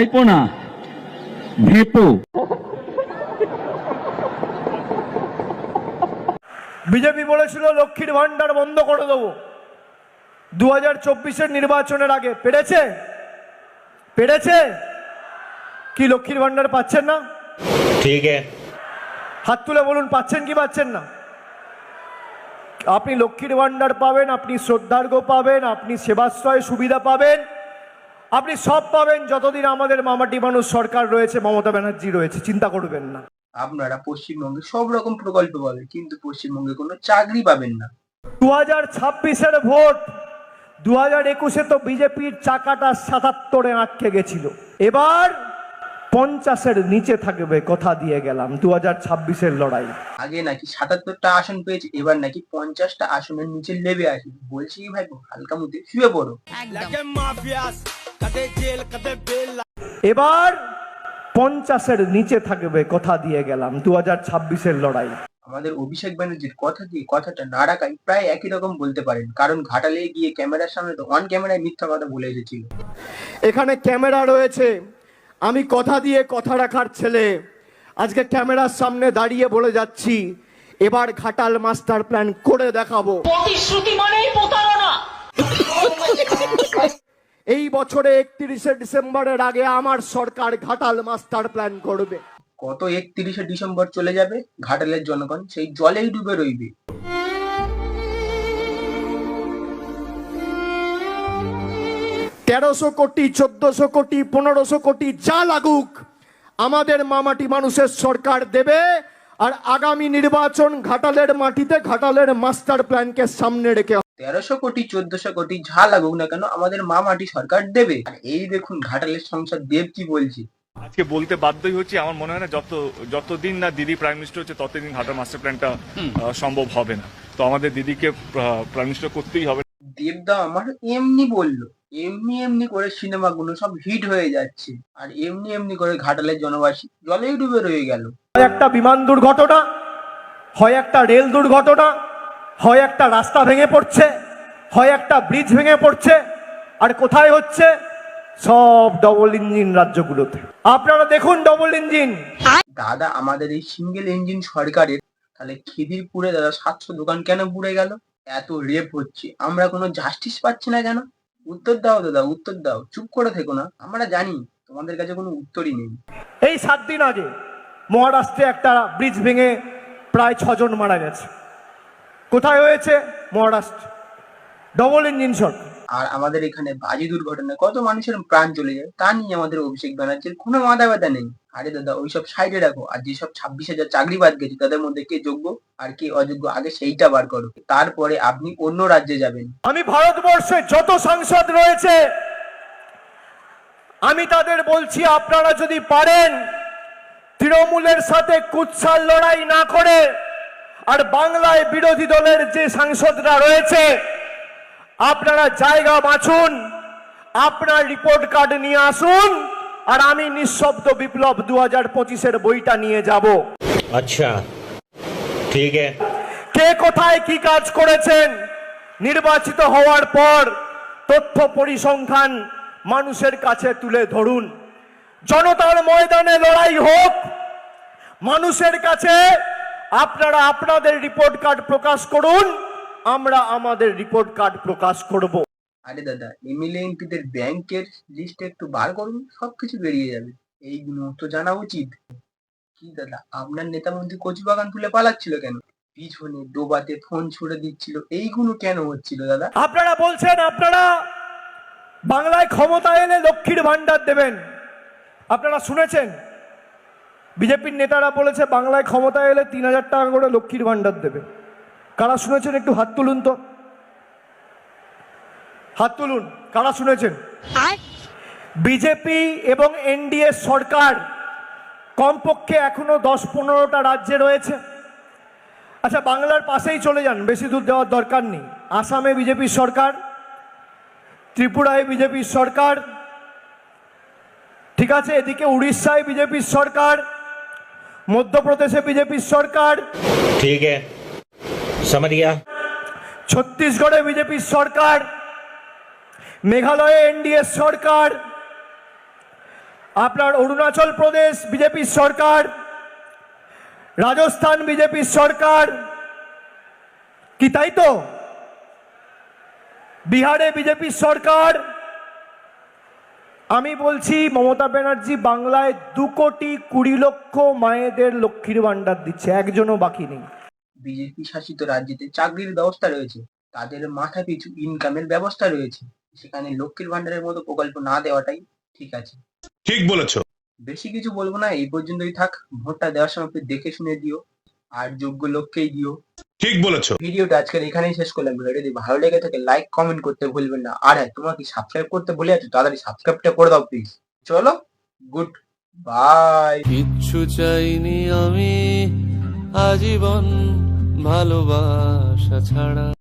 ভাইপো না ভেপো বিজেপি বলেছিল লক্ষ্মীর ভান্ডার বন্ধ করে দেবো। দু হাজার নির্বাচনের আগে। পেরেছে? পেরেছে? কি লক্ষ্মীর ভান্ডার পাচ্ছেন না? ঠিক হাত তুলে বলুন পাচ্ছেন কি পাচ্ছেন না? আপনি লক্ষ্মীর ভান্ডার পাবেন আপনি শ্রদ্ধার্ঘ পাবেন আপনি সেবাশ্রয় সুবিধা পাবেন। আপনি সব পাবেন যতদিন আমাদের মামাটি মানুষ সরকার রয়েছে মমতা ব্যানার্জি রয়েছে চিন্তা করবেন না। আপনারা পশ্চিমবঙ্গে সব রকম প্রকল্প পাবেন কিন্তু পশ্চিমবঙ্গে কোনো চাকরি পাবেন না। দু হাজার ছাব্বিশের ভোট দু হাজার একুশে তো বিজেপির চাকাটা সাতাত্তরে আটকে গেছিল। এবার পঞ্চাশের নিচে থাকবে কথা দিয়ে গেলাম দু হাজার ছাব্বিশের লড়াই। আগে নাকি সাতাত্তরটা আসন পেয়েছে এবার নাকি পঞ্চাশটা আসনের নিচে লেবে আসে বলছি ভাই হালকা মুখে শুয়ে পড়ো। এবার পঞ্চাশের নিচে থাকবে কথা দিয়ে গেলাম দু হাজার ছাব্বিশের লড়াই। আমাদের অভিষেক ব্যানার্জির কথা দিয়ে কথাটা না রাখাই প্রায় একই রকম বলতে পারেন কারণ ঘাটালে গিয়ে ক্যামেরার সামনে তো অন ক্যামেরায় মিথ্যা কথা বলে এসেছিল। এখানে ক্যামেরা রয়েছে আমি কথা দিয়ে কথা রাখার ছেলে। আজকে ক্যামেরার সামনে দাঁড়িয়ে বলে যাচ্ছি এবার ঘাটাল মাস্টার প্ল্যান করে দেখাবো। প্রতিশ্রুতি মানেই প্রতারণা। এই বছরে একত্রিশে ডিসেম্বরের আগে আমার সরকার ঘাটাল মাস্টার প্ল্যান করবে। কত একত্রিশে ডিসেম্বর চলে যাবে ঘাটালের জনগণ সেই জলেই ডুবে রইবে। তেরোশো কোটি চোদ্দশো কোটি পনেরোশো কোটি যা লাগুক আমাদের মামাটি মানুষের সরকার দেবে আর আগামী নির্বাচন ঘাটালের মাটিতে ঘাটালের মাস্টার প্ল্যানকে সামনে রেখে তেরোশো কোটি চোদ্দশো কোটি যা লাগুক না কেন আমাদের মা মাটি সরকার দেবে। আর এই দেখুন ঘাটালের সংসদ দেব কি বলছি? আজকে বলতে বাধ্যই হচ্ছে আমার মনে হয় না যত যতদিন না দিদি প্রাইম মিনিস্টার হচ্ছে ততদিন ঘাটার মাস্টার প্ল্যানটা সম্ভব হবে না। তো আমাদের দিদিকে প্রাইম মিনিস্টার করতেই হবে। দেবদা আমার এমনি বলল এমনি এমনি করে সিনেমাগুলো সব হিট হয়ে যাচ্ছে। আর এমনি এমনি করে ঘাটালের জনবাসী জলেই ডুবে রয়ে গেল। হয় একটা বিমান দুর্ঘটনা হয় একটা রেল দুর্ঘটনা হয় একটা রাস্তা ভেঙে পড়ছে হয় একটা ব্রিজ ভেঙে পড়ছে আর কোথায় হচ্ছে? সব ডবল ইঞ্জিন রাজ্যগুলোতে। আপনারা দেখুন ডবল ইঞ্জিন দাদা আমাদের এই সিঙ্গেল ইঞ্জিন সরকারের তাহলে খিদিরপুরে দাদা সাতশো দোকান কেন পুড়ে গেল? এত রেপ হচ্ছে। আমরা কোনো জাস্টিস পাচ্ছি না কেন? উত্তর দাও দাদা উত্তর দাও। চুপ করে থেকো না। আমরা জানি তোমাদের কাছে কোনো উত্তরই নেই। এই সাত দিন আগে মহারাষ্ট্রে একটা ব্রিজ ভেঙে প্রায় ছজন মারা গেছে। কোথায় হয়েছে? মহারাষ্ট্র। ডবল ইঞ্জিন সরকার আর আমাদের এখানে বাজি দুর্ঘটনায় কত মানুষের প্রাণ চলে যায় তা নিয়ে আমাদের অভিষেক ব্যানার্জির কোনো মাথা ব্যথা নেই। আরে দাদা ওইসব সাইডে রাখো আর যেসব ছাব্বিশ হাজার চাকরি বাদ গেছে তাদের মধ্যে কে যোগ্য আর কে অযোগ্য আগে সেইটা বার করো। তারপরে আপনি অন্য রাজ্যে যাবেন। আমি ভারতবর্ষে যত সাংসদ রয়েছে আমি তাদের বলছি আপনারা যদি পারেন তৃণমূলের সাথে কুৎসার লড়াই না করে আর বাংলায় বিরোধী দলের যে সাংসদরা রয়েছে আপনারা জায়গা বাঁচুন আপনার রিপোর্ট কার্ড নিয়ে আসুন আর আমি নিঃশব্দ বিপ্লব দু হাজার পঁচিশের বইটা নিয়ে যাব। আচ্ছা ঠিক কে কোথায় কি কাজ করেছেন নির্বাচিত হওয়ার পর তথ্য পরিসংখ্যান মানুষের কাছে তুলে ধরুন। জনতার ময়দানে লড়াই হোক মানুষের কাছে আপনারা আপনাদের রিপোর্ট কার্ড প্রকাশ করুন আমরা আমাদের রিপোর্ট কার্ড প্রকাশ করব। আরে দাদা এমএলএ এমপিদের ব্যাংকের লিস্ট একটু বার করুন সবকিছু বেরিয়ে যাবে। এইগুলো তো জানা উচিত। কি দাদা আপনার নেতা মন্ত্রী কচু বাগান তুলে পালাচ্ছিল কেন? পিছনে ডোবাতে ফোন ছুড়ে দিচ্ছিল। এইগুলো কেন হচ্ছিল দাদা? আপনারা বলছেন আপনারা বাংলায় ক্ষমতা এলে লক্ষ্মীর ভান্ডার দেবেন। আপনারা শুনেছেন? বিজেপির নেতারা বলেছে বাংলায় ক্ষমতা এলে তিন হাজার টাকা করে লক্ষ্মীর ভান্ডার দেবে। কারা শুনেছেন একটু? হাত তুলুন তো। হাত তুলুন। কারা শুনেছেন? বিজেপি এবং এনডিএ সরকার কমপক্ষে এখনও দশ পনেরোটা রাজ্যে রয়েছে। আচ্ছা বাংলার পাশেই চলে যান বেশি দূর দেওয়ার দরকার নেই। আসামে বিজেপির সরকার ত্রিপুরায় বিজেপির সরকার ঠিক আছে? এদিকে উড়িষ্যায় বিজেপির সরকার মধ্যপ্রদেশে বিজেপির সরকার ठीक है समझ गया ছত্তিশগড়ে বিজেপির সরকার মেঘালয়ে এনডিএ সরকার আপনার অরুণাচল প্রদেশ বিজেপির সরকার রাজস্থান বিজেপির সরকার কি তাই তো বিহারে বিজেপির সরকার আমি বলছি মমতা ব্যানার্জি বাংলায় দু কোটি কুড়ি লক্ষ মায়েদের লক্ষ্মীর ভাণ্ডার দিচ্ছে একজনও বাকি নেই। বিজেপি শাসিত রাজ্যেতে চাকরির ব্যবস্থা রয়েছে তাদের মাথা পিছু ইনকামের ব্যবস্থা রয়েছে সেখানে লক্ষ্মীর ভান্ডারের মতো প্রকল্প না দেওয়াটাই ঠিক আছে। ঠিক বলেছ। বেশি কিছু বলব না এই পর্যন্তই থাক ভোটটা দেওয়ার সময় দেখে শুনে দিও। আর যোগ্য লোককেই গিয়েও ঠিক বলেছ। ভিডিওটা আজকের এখানেই শেষ করলাম। ভিডিওটা যদি ভালো লেগে থাকে লাইক কমেন্ট করতে ভুলবেন না। আর হ্যাঁ তোমার কি সাবস্ক্রাইব করতে ভুলে আছো তাড়াতাড়ি সাবস্ক্রাইবটা করে দাও প্লিজ চলো গুড বাই কিচ্ছু চাইনি আমি আজীবন ভালোবাসা ছাড়া।